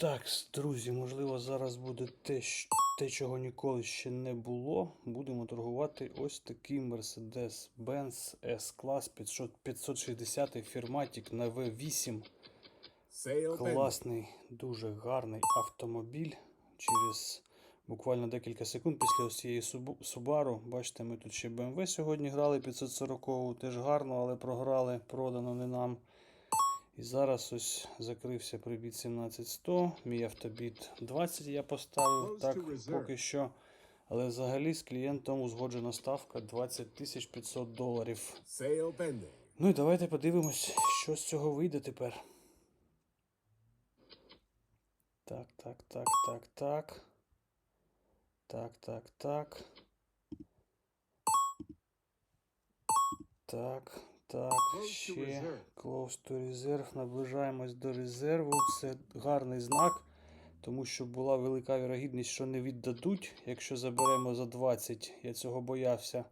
Так, друзі, можливо, зараз буде те, те, чого ніколи ще не було. Будемо торгувати ось такий Mercedes-Benz 500 560 Firmatic на V8. Класний, дуже гарний автомобіль. Через буквально декілька секунд після ось цієї Subaru. Бачите, ми тут ще BMW сьогодні грали 540 теж гарно, але програли, продано не нам. І зараз ось закрився прибіт 17100. Мій автобіт 20 я поставив. Так, поки що. Але взагалі з клієнтом узгоджена ставка 20 500 доларів. Ну і давайте подивимось, що з цього вийде тепер. Так, так, так, так, так. Так, так, так. Так, так, ще. Close to reserve. Наближаємось до резерву. Це гарний знак, тому що була велика вірогідність, що не віддадуть, якщо заберемо за 20. Я цього боявся.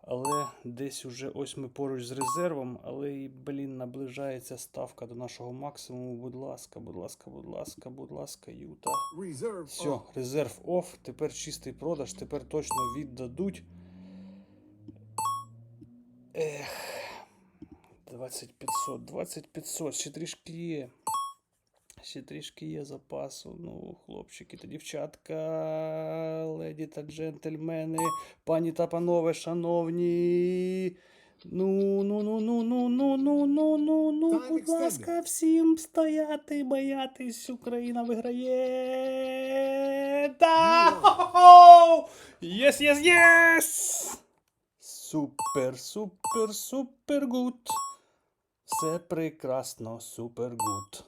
Але десь уже ось ми поруч з резервом, але і, блін, наближається ставка до нашого максимуму. Будь ласка, будь ласка, будь ласка, будь ласка, Юта. Все, резерв оф. Тепер чистий продаж, тепер точно віддадуть. Ех. 2500, 2500, ще трішки є. Ще трішки є запасу. Ну, хлопчики та дівчатка, леді та джентльмени, пані та панове, шановні. Ну, ну, ну, ну, ну, ну, ну, ну, ну, ну, будь ласка, всім стояти, боятись, Україна виграє. Да! Єс, єс, єс! Супер, супер, супер гуд. Все прекрасно, супер гуд.